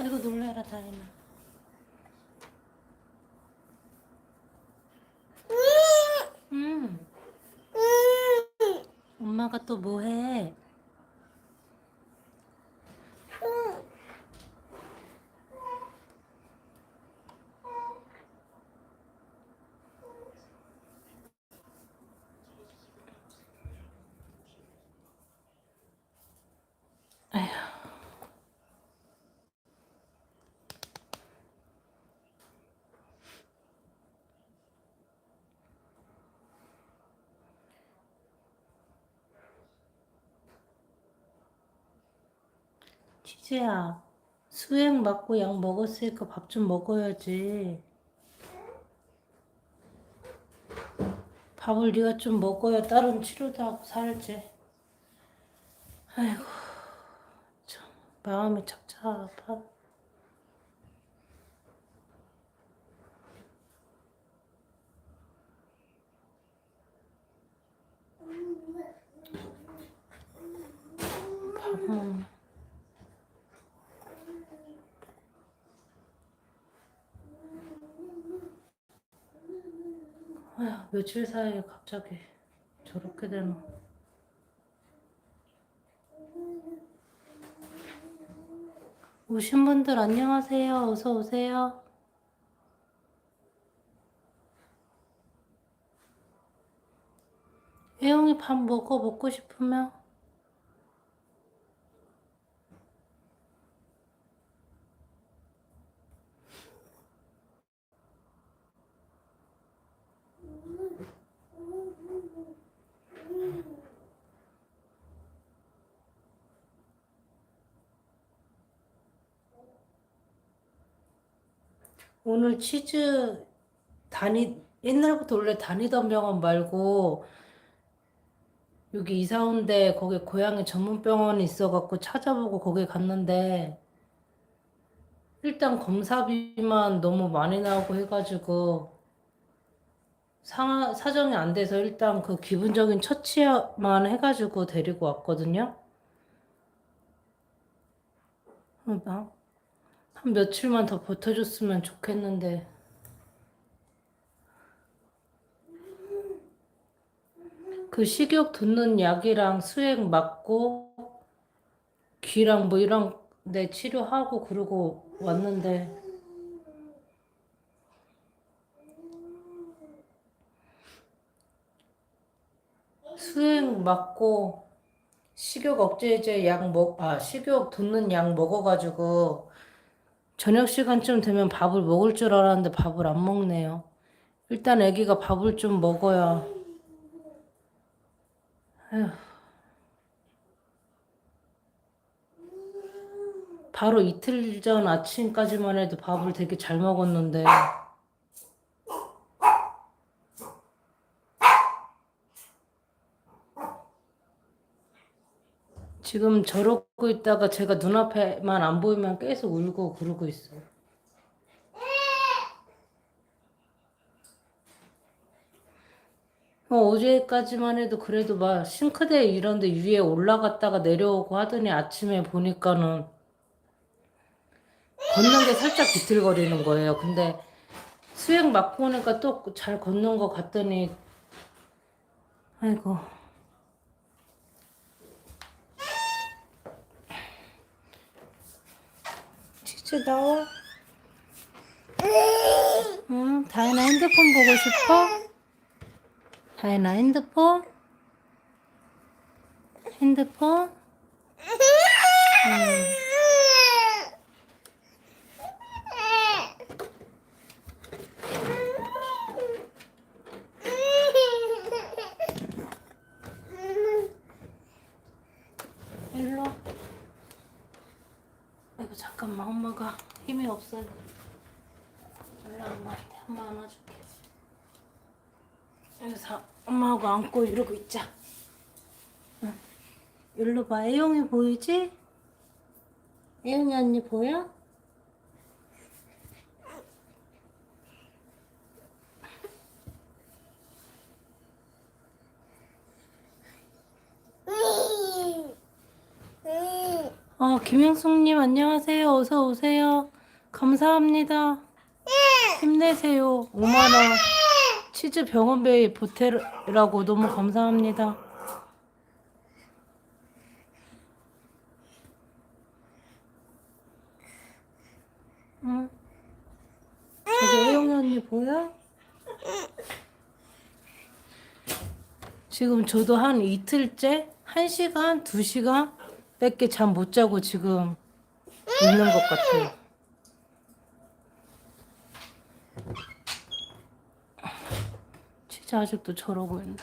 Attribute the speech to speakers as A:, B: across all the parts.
A: 아이고 놀래라 다행이다. 음. 엄마가 또 뭐해? 치즈야, 수액 맞고 약 먹었으니까 밥 좀 먹어야지. 밥을 네가 좀 먹어야 다른 치료도 하고 살지. 아이고, 참 마음이 착잡하. 밥은 아휴, 며칠 사이에 갑자기 저렇게 되나. 오신 분들 안녕하세요. 어서 오세요. 혜영이 밥 먹어 먹고 싶으면 오늘 치즈 다니 옛날부터 원래 다니던 병원 말고 여기 이사 온데 거기 고양이 전문 병원이 있어갖고 찾아보고 거기 갔는데 일단 검사비만 너무 많이 나오고 해가지고 사, 사정이 안 돼서 일단 그 기본적인 처치만 해가지고 데리고 왔거든요. 어, 나- 한 며칠만 더 버텨줬으면 좋겠는데. 그 식욕 돋는 약이랑 수액 맞고 귀랑 뭐 이런 데 치료하고 그러고 왔는데. 수액 맞고 식욕 억제제 약 먹, 아, 식욕 돋는 약 먹어가지고 저녁 시간쯤 되면 밥을 먹을 줄 알았는데 밥을 안 먹네요. 일단 아기가 밥을 좀 먹어야. 에휴. 바로 이틀 전 아침까지만 해도 밥을 되게 잘 먹었는데. 지금 저러고 있다가 제가 눈앞에만 안 보이면 계속 울고 그러고 있어요. 어, 어제까지만 해도 그래도 막 싱크대 이런 데 위에 올라갔다가 내려오고 하더니 아침에 보니까는 걷는 게 살짝 비틀거리는 거예요. 근데 수액 맞고 오니까 또 잘 걷는 것 같더니 아이고 치즈 나와? 응, 다이나 핸드폰 보고 싶어? 다이나 핸드폰? 핸드폰? 응. 일로 와. 아이고 잠깐만 엄마가 힘이 없어요. 와, 엄마한테 엄마 안아줄게. 여기서 엄마하고 안고 이러고 있자. 응. 일로 봐. 애용이 보이지? 애용이 언니 보여? 어, 아, 김영숙님 안녕하세요. 어서 오세요. 감사합니다. 힘내세요. 5만 원. 치즈 병원베이 보태라고 너무 감사합니다. 응? 저기 혜영이 언니 보여? 지금 저도 한 이틀째 한 시간, 두 시간 밖에 잠 못 자고 지금 있는 것 같아요. 진짜 아직도 저러고 있네.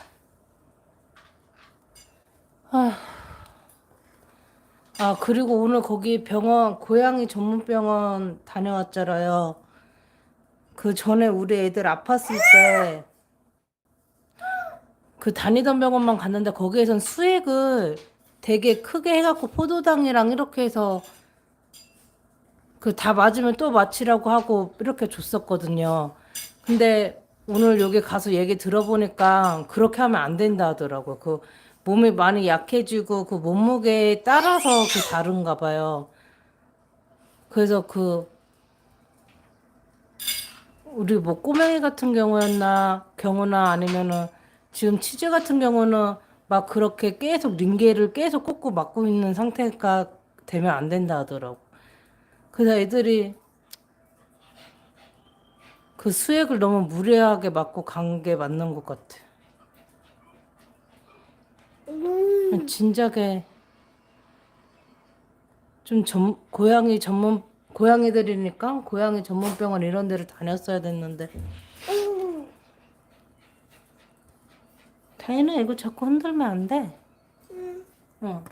A: 아, 아 그리고 오늘 거기 병원 고양이 전문 병원 다녀왔잖아요. 그 전에 우리 애들 아팠을 때 그 다니던 병원만 갔는데 거기에선 수액을 되게 크게 해갖고 포도당이랑 이렇게 해서 그 다 맞으면 또 맞히라고 하고 이렇게 줬었거든요. 근데 오늘 여기 가서 얘기 들어보니까 그렇게 하면 안 된다 하더라고요. 그 몸이 많이 약해지고 그 몸무게에 따라서 그 다른가 봐요. 그래서 그 우리 뭐 꼬맹이 같은 경우였나 경우나 아니면은 지금 치즈 같은 경우는 막 그렇게 계속 링게를 계속 꽂고 맞고 있는 상태가 되면 안 된다 하더라고. 그래서 애들이 그 수액을 너무 무리하게 맞고 간 게 맞는 것 같아. 진작에 좀 전, 고양이 전문 고양이들이니까 고양이 전문 병원 이런 데를 다녔어야 됐는데. 다인아 이거 자꾸 흔들면 안 돼. 어.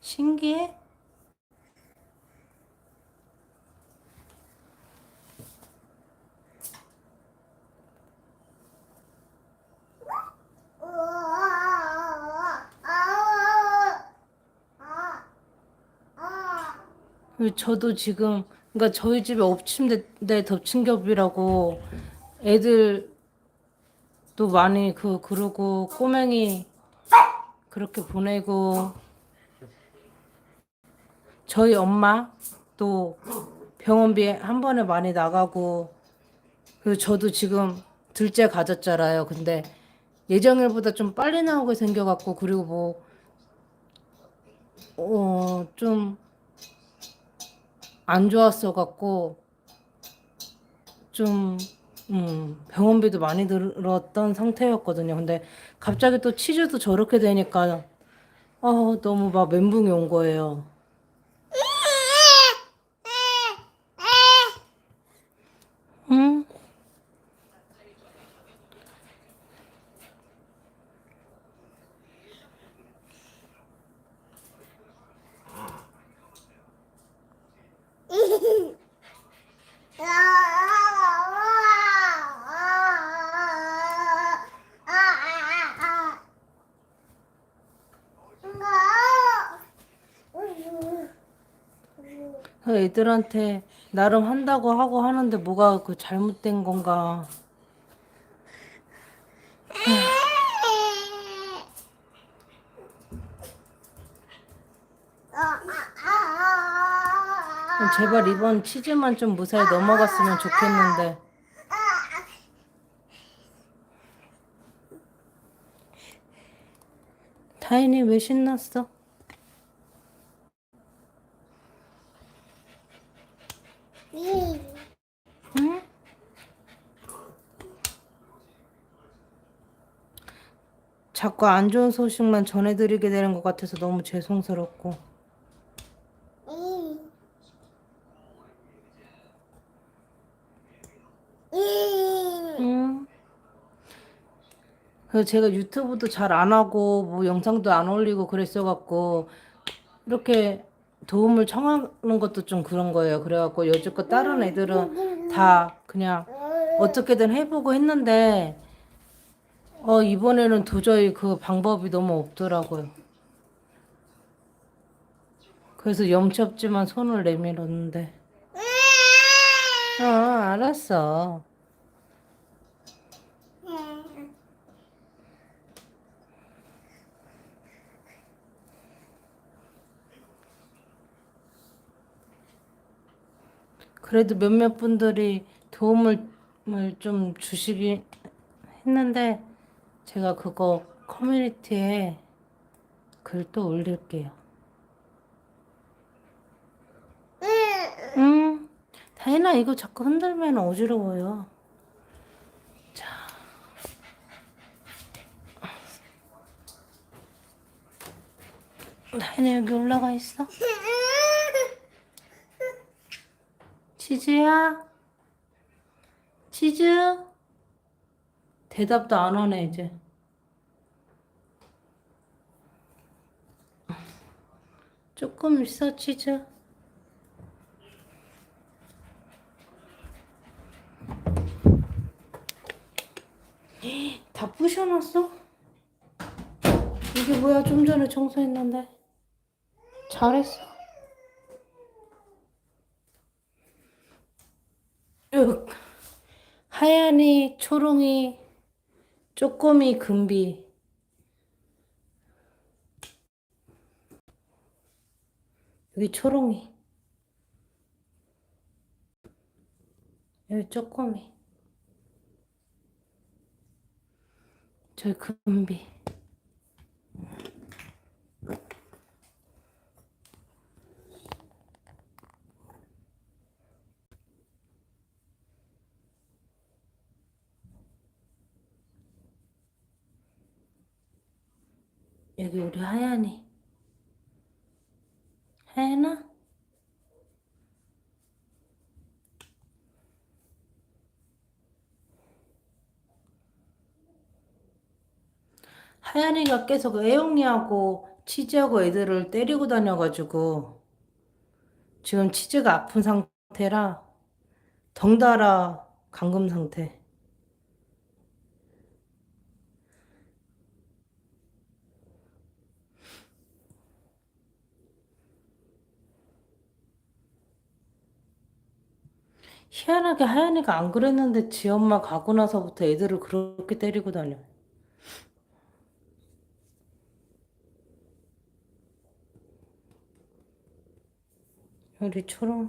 A: 신기해? 그리고 저도 지금 그러니까 저희 집에 엎친 데 덮친 겹이라고 애들 또 많이 그 그러고 꼬맹이 그렇게 보내고 저희 엄마 또 병원비 한 번에 많이 나가고 그리고 저도 지금 둘째 가졌잖아요. 근데 예정일보다 좀 빨리 나오게 생겨갖고 그리고 뭐 어, 좀 안 좋았어 갖고 좀 음, 병원비도 많이 들었던 상태였거든요. 근데 갑자기 또 치즈도 저렇게 되니까 어, 너무 막 멘붕이 온 거예요. 그 애들한테 나름 한다고 하고 하는데 뭐가 그 잘못된 건가. 제발 이번 치즈만 좀 무사히 넘어갔으면 좋겠는데. 다인이 왜 신났어? 응? 자꾸 안 좋은 소식만 전해드리게 되는 것 같아서 너무 죄송스럽고. 그래서 제가 유튜브도 잘 안 하고 뭐 영상도 안 올리고 그랬어갖고 이렇게 도움을 청하는 것도 좀 그런 거예요. 그래갖고 여지껏 다른 애들은 다 그냥 어떻게든 해보고 했는데 어, 이번에는 도저히 그 방법이 너무 없더라고요. 그래서 염치없지만 손을 내밀었는데. 어, 알았어. 그래도 몇몇 분들이 도움을 좀 주시긴 했는데, 제가 그거 커뮤니티에 글또 올릴게요. 응. 다인아 이거 자꾸 흔들면 어지러워요. 자. 다인아 여기 올라가 있어. 치즈야? 치즈? 대답도 안 하네 이제. 조금 있어 치즈. 다 부셔놨어? 이게 뭐야? 좀 전에 청소했는데. 잘했어. 윽. 하얀이, 초롱이, 쪼꼬미, 금비. 여기 초롱이. 여기 쪼꼬미. 저기 금비. 여기 우리 하얀이. 하얀아? 하얀이가 계속 애용이하고 치즈하고 애들을 때리고 다녀가지고 지금 치즈가 아픈 상태라 덩달아 감금 상태. 희한하게 하얀이가 안 그랬는데 지 엄마 가고 나서부터 애들을 그렇게 때리고 다녀. 우리 초롱이.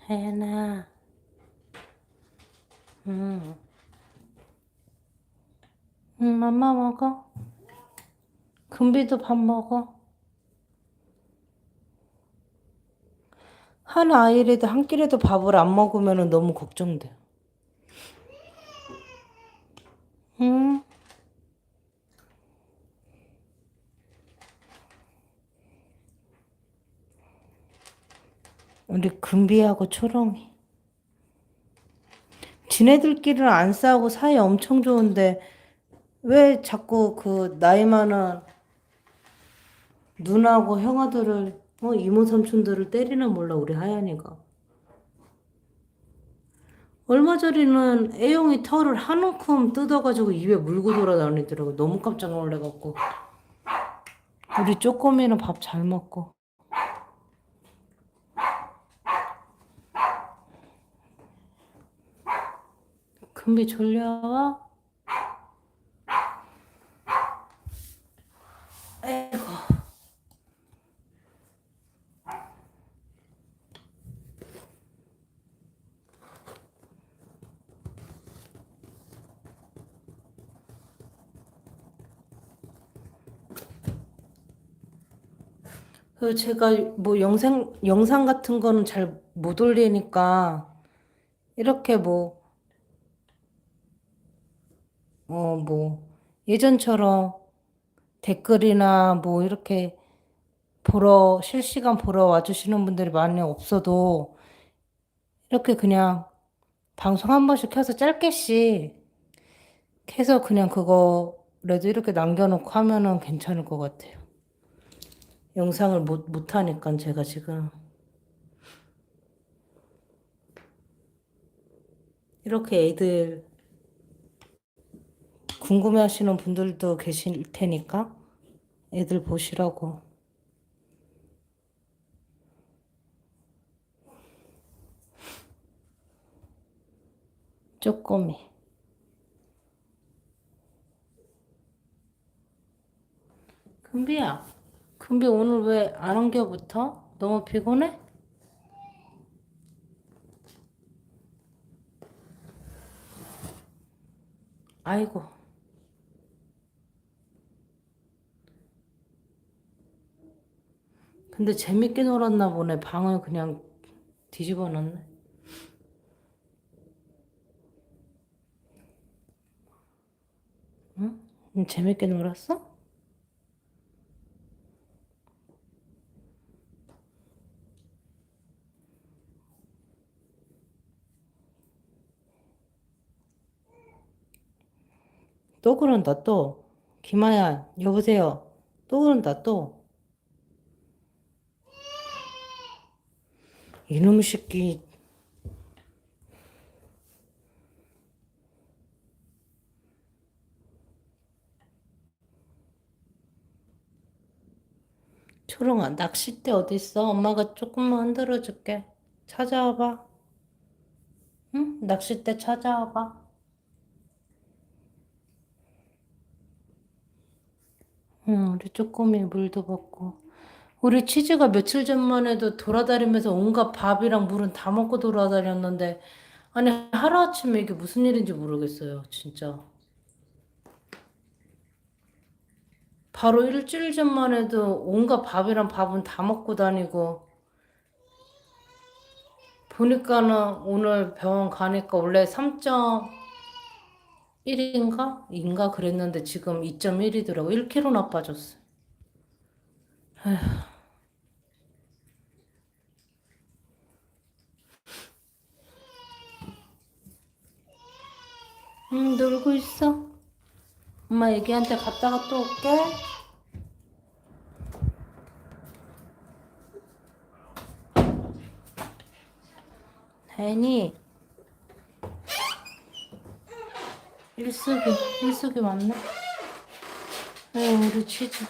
A: 하얀아. 응. 응, 맘마 먹어. 금비도 밥 먹어. 한 아이라도 한 끼라도 밥을 안 먹으면 너무 걱정돼. 응? 우리 금비하고 초롱이. 지네들끼리는 안 싸우고 사이 엄청 좋은데 왜 자꾸 그 나이 많은 누나하고 형아들을 어, 이모 삼촌들을 때리나 몰라 우리 하얀이가. 얼마 전에는 애용이 털을 한 움큼 뜯어가지고 입에 물고 돌아다니더라고. 너무 깜짝 놀래갖고. 우리 쪼꼬미는 밥 잘 먹고. 금비 졸려? 아이고. 그 제가 뭐 영상 영상 같은 거는 잘 못 올리니까 이렇게 뭐 어, 뭐, 예전처럼 댓글이나 뭐 이렇게 보러, 실시간 보러 와주시는 분들이 많이 없어도 이렇게 그냥 방송 한 번씩 켜서 짧게씩 해서 그냥 그거라도 이렇게 남겨놓고 하면은 괜찮을 것 같아요. 영상을 못, 못하니까 제가 지금. 이렇게 애들 궁금해 하시는 분들도 계실 테니까 애들 보시라고. 쪼꼬미. 금비야. 금비 오늘 왜 안 옮겨부터? 너무 피곤해? 아이고. 근데 재밌게 놀았나 보네. 방을 그냥 뒤집어 놨네. 응? 응, 재밌게 놀았어? 또 그런다, 또. 김아야, 여보세요. 또 그런다, 또. 이놈의 새끼. 초롱아, 낚싯대 어딨어? 엄마가 조금만 흔들어 줄게. 찾아와 봐. 응? 낚싯대 찾아와 봐. 응, 우리 쪼꼬미 물도 먹고. 우리 치즈가 며칠 전만 해도 돌아다니면서 온갖 밥이랑 물은 다 먹고 돌아다녔는데, 아니, 하루아침에 이게 무슨 일인지 모르겠어요, 진짜. 바로 일주일 전만 해도 온갖 밥이랑 밥은 다 먹고 다니고, 보니까는 오늘 병원 가니까 원래 3.1인가? 인가 그랬는데 지금 2.1이더라고. 1kg나 빠졌어. 응, 놀고 있어. 엄마 애기한테 갔다가 또 올게. 혜니. 일숙이, 일숙이 왔네. 에이, 우리 치즈.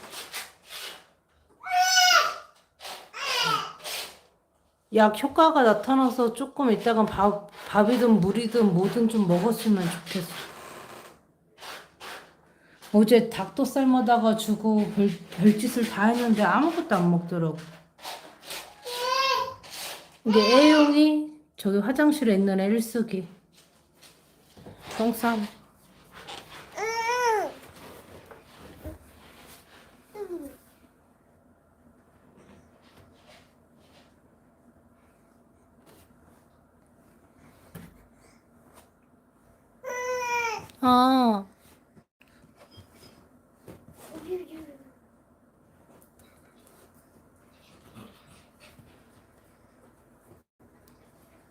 A: 약 효과가 나타나서 조금 있다가 밥, 밥이든 물이든 뭐든 좀 먹었으면 좋겠어. 어제 닭도 삶아다가 주고 별, 별짓을 다 했는데 아무것도 안 먹더라고. 이게 애용이 저기 화장실에 있는 애 일숙이. 똥싸. 아,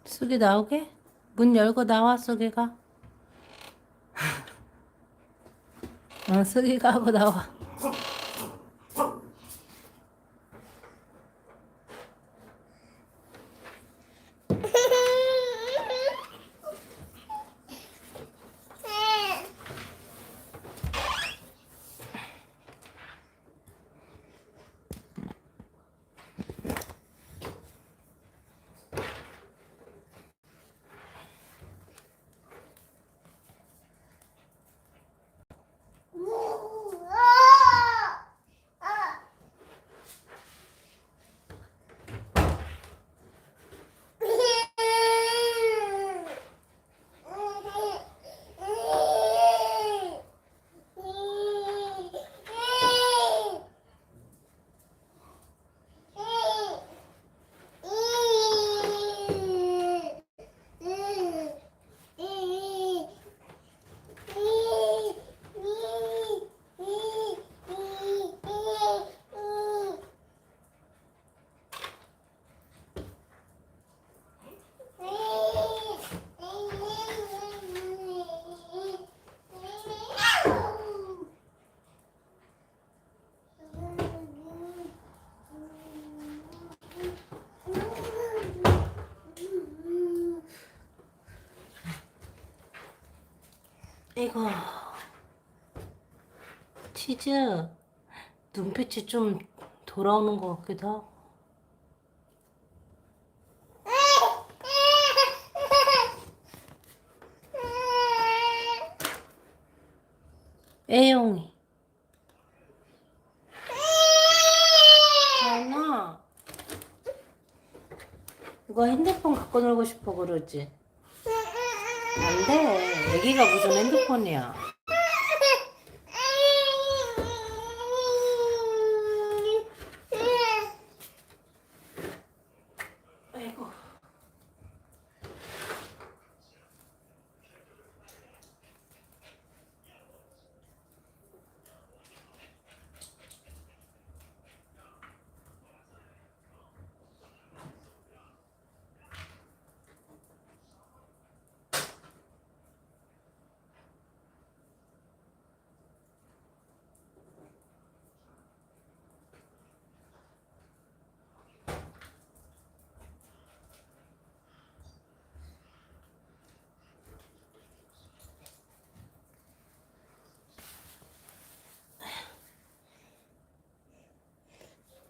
A: 쑥이 나오게? 문 열고 나와, 쑥이가. 어, 쑥이가 하고 나와. 이거. 치즈. 눈빛이 좀 돌아오는 것 같기도 하고. 애용이. 전아 이거 핸드폰 갖고 놀고 싶어 그러지? 안 돼. 애기가 무슨 핸드폰이야. 아이고.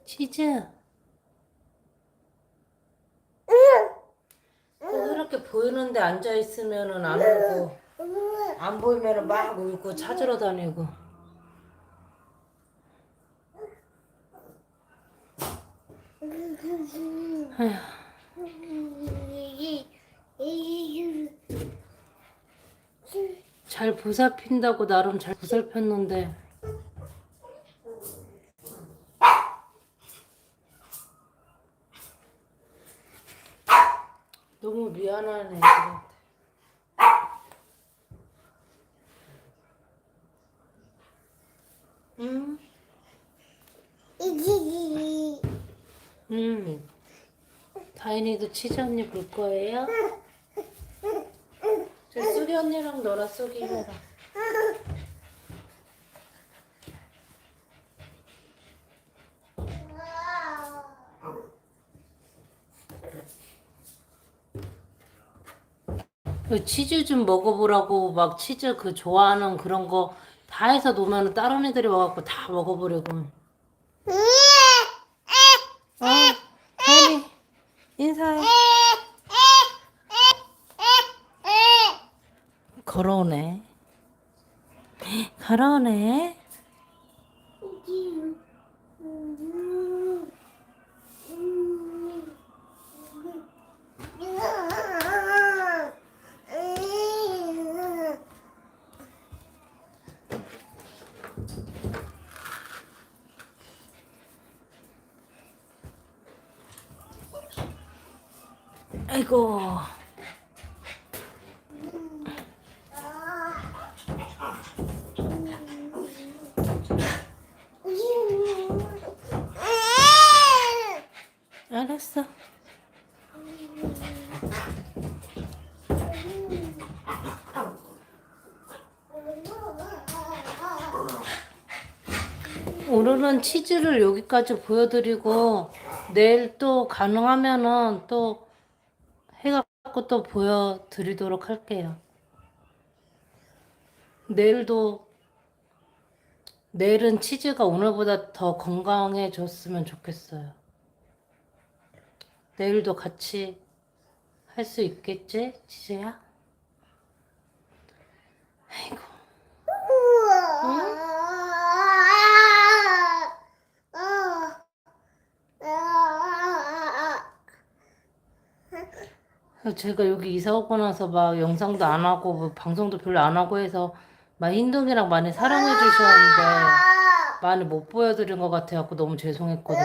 A: 치즈. 그렇게 보이는데 앉아 있으면은 안 울고 안 보이면은 막 울고 찾으러 다니고. 잘 보살핀다고 나름 잘 보살폈는데 너무 미안하네 애들한테. 응? 응. 다인이도 치즈 언니 볼 거예요? 저 쏘기 언니랑 너랑 쏘기 해라. 그 치즈 좀 먹어보라고 막 치즈 그 좋아하는 그런 거 다 해서 놓으면 다른 애들이 와갖고 다 먹어보려고. 어, 다인이 인사해. 걸어오네. 걸어오네. 아이고. 알았어. 오늘은 치즈를 여기까지 보여드리고 내일 또 가능하면은 또 해갖고 또 보여드리도록 할게요. 내일도 내일은 치즈가 오늘보다 더 건강해졌으면 좋겠어요. 내일도 같이 할 수 있겠지, 치즈야? 아이고. 제가 여기 이사 오고 나서 막 영상도 안 하고 뭐 방송도 별로 안 하고 해서 막 흰둥이랑 많이 사랑해 주셨는데 많이 못 보여드린 것 같아갖고 너무 죄송했거든요.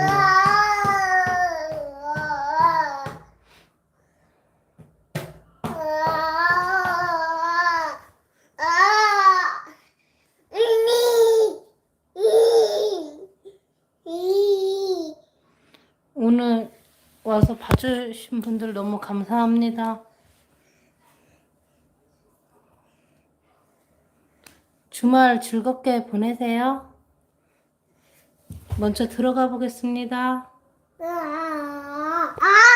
A: 오늘 와서 봐주신 분들 너무 감사합니다. 주말 즐겁게 보내세요. 먼저 들어가 보겠습니다.
B: 아, 아, 음. 아.